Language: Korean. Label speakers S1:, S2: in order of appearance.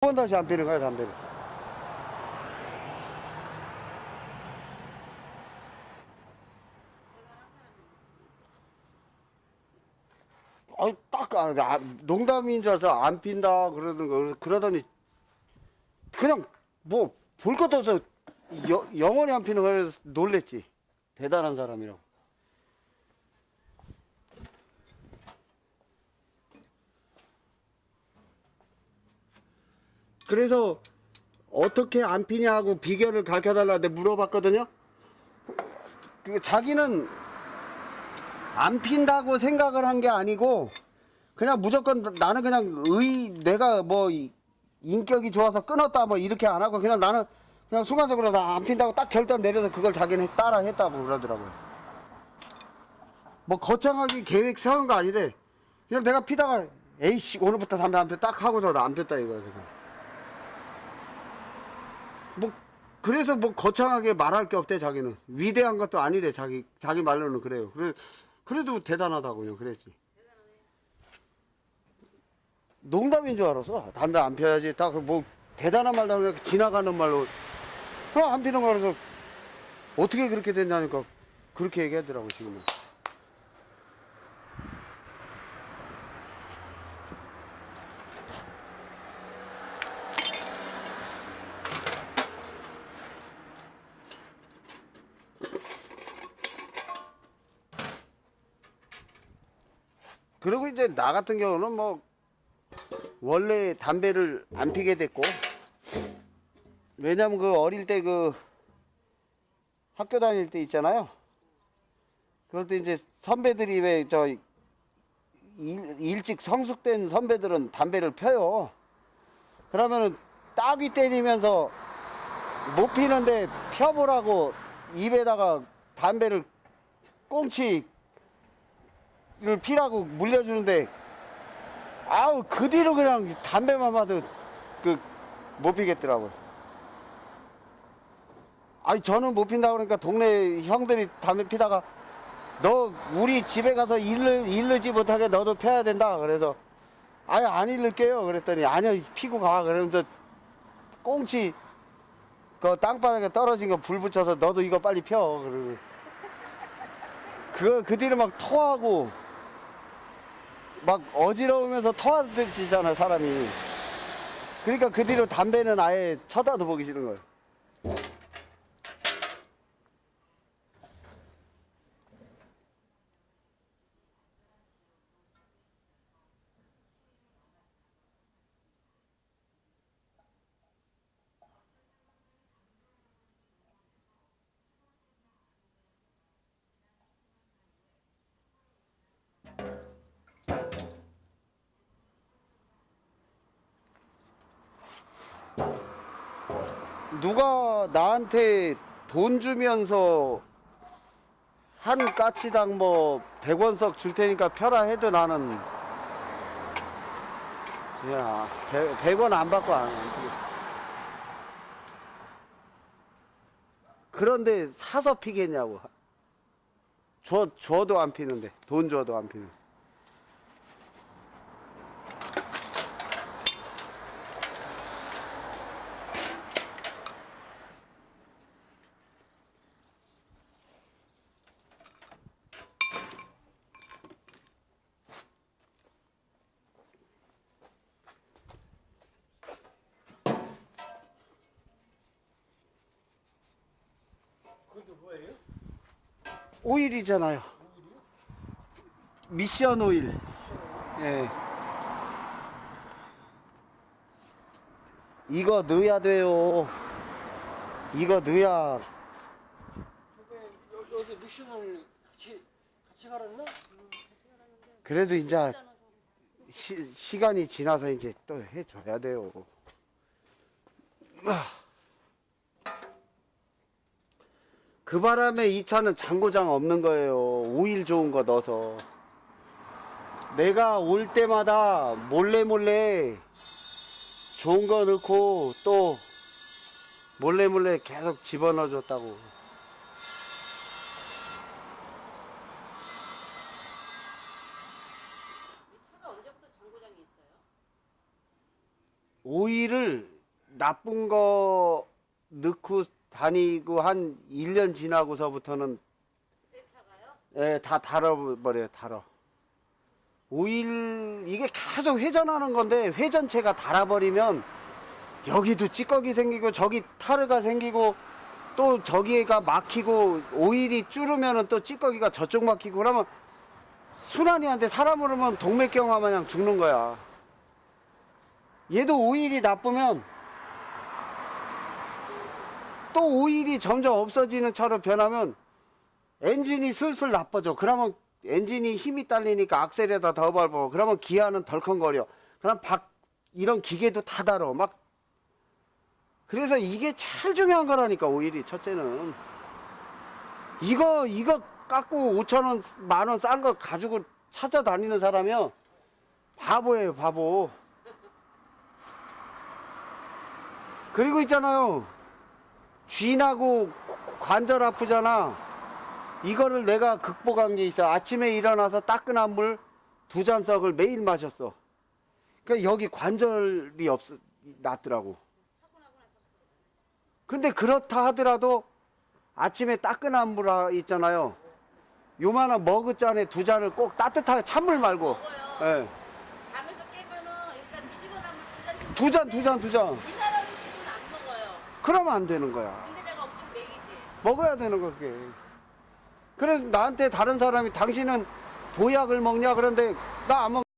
S1: 번 다시 안 피는 거야 담배를 아니 딱 아, 아, 농담인 줄 알아서 안 핀다 그러는 거 그러더니 그냥 뭐 볼 것도 없어 여, 영원히 안 피는 거라서 놀랬지. 대단한 사람이라고 그래서 어떻게 안 피냐고 비결을 가르쳐 달라는데 물어봤거든요. 그 자기는 안 핀다고 생각을 한 게 아니고 그냥 무조건 나는 그냥 의 내가 뭐 이- 인격이 좋아서 끊었다 뭐 이렇게 안 하고 그냥 나는 그냥 순간적으로 나 안 핀다고 딱 결단 내려서 그걸 자기는 따라 했다고 그러더라고요. 뭐 거창하게 계획 세운 거 아니래. 그냥 내가 피다가 에이씨 오늘부터 담배 안펴딱 하고서 나 안 폈다 이거야 그래서. 뭐 그래서 뭐 거창하게 말할 게 없대 자기는 위대한 것도 아니래 자기 자기 말로는 그래요. 그래 그래도 대단하다고요 그랬지. 농담인 줄 알았어. 담배 안 펴야지. 딱 뭐 대단한 말도 아니고 지나가는 말로 어, 안 피는 거 그래서 어떻게 그렇게 됐냐니까 그렇게 얘기하더라고 지금은. 그리고 이제 나 같은 경우는 뭐 원래 담배를 안 피게 됐고 왜냐면 그 어릴 때 그 학교 다닐 때 있잖아요. 그럴 때 이제 선배들이 왜 저 일찍 성숙된 선배들은 담배를 펴요. 그러면은 따귀 때리면서 못 피는데 펴보라고 입에다가 담배를 꽁치 를 피라고 물려주는데 아우 그 뒤로 그냥 담배만 봐도 그 못 피겠더라고요. 아니 저는 못 핀다 그러니까 동네 형들이 담배 피다가 너 우리 집에 가서 일을 일르지 못하게 너도 펴야 된다. 그래서 아예 안 일를게요. 그랬더니 아니요 피고 가. 그러면서 꽁치 그 땅바닥에 떨어진 거 불 붙여서 너도 이거 빨리 펴. 그러고. 그거 그 뒤로 막 토하고 막 어지러우면서 토하듯이잖아 사람이. 그러니까 그 뒤로 담배는 아예 쳐다도 보기 싫은 거예요 누가 나한테 돈 주면서 한 까치당 뭐 100원씩 줄 테니까 펴라 해도 나는 야 100, 원안 받고 안. 그런데 사서 피겠냐고. 줘, 줘도 안 피는데. 돈 줘도 안 피는.
S2: 그
S1: 오일이잖아요 미션 오일 예. 이거 넣어야 돼요 이거 넣어야
S2: 저게 여, 여기서 미션을 같이 같이 가렸나?
S1: 그래도 이제 시, 시간이 지나서 이제 또 해줘야 돼요. 아. 그 바람에 이 차는 장고장 없는 거예요. 오일 좋은 거 넣어서. 내가 올 때마다 몰래 몰래 좋은 거 넣고 또 몰래 몰래 계속 집어넣어 줬다고. 오일을 나쁜 거 넣고 다니고 한 1년 지나고서부터는 예, 다 달아버려요, 달아. 오일, 이게 계속 회전하는 건데, 회전체가 달아버리면, 여기도 찌꺼기 생기고, 저기 타르가 생기고, 또 저기가 막히고, 오일이 줄으면은 또 찌꺼기가 저쪽 막히고, 그러면, 순환이 안 돼. 사람으로 면 동맥경화 마냥 죽는 거야. 얘도 오일이 나쁘면, 또 오일이 점점 없어지는 차로 변하면, 엔진이 슬슬 나빠져. 그러면 엔진이 힘이 딸리니까 악셀에다 더 밟아. 그러면 기아는 덜컹거려. 그럼 박, 이런 기계도 다 다뤄. 막. 그래서 이게 제일 중요한 거라니까, 오일이, 첫째는. 이거, 이거 깎고 5천원, 만 원 싼 거 가지고 찾아다니는 사람이요. 바보예요, 바보. 그리고 있잖아요. 쥐나고 관절 아프잖아. 이거를 내가 극복한 게 있어. 아침에 일어나서 따끈한 물 두 잔석을 매일 마셨어. 그러니까 여기 관절이 없, 낫더라고. 근데 그렇다 하더라도 아침에 따끈한 물 아- 있잖아요. 요만한 머그잔에 두 잔을 꼭 따뜻하게 찬물 말고. 예.
S3: 잠에서 깨면은 일단 미지근한 물두 잔씩
S1: 두 잔, 두 잔, 두 잔.
S3: 이 나라 음식은 안 먹어요.
S1: 그러면 안 되는 거야.
S3: 근데 내가 엄청 먹이지.
S1: 먹어야 되는 거 그게. 그래서 나한테 다른 사람이 당신은 보약을 먹냐 그런데 나 안 먹.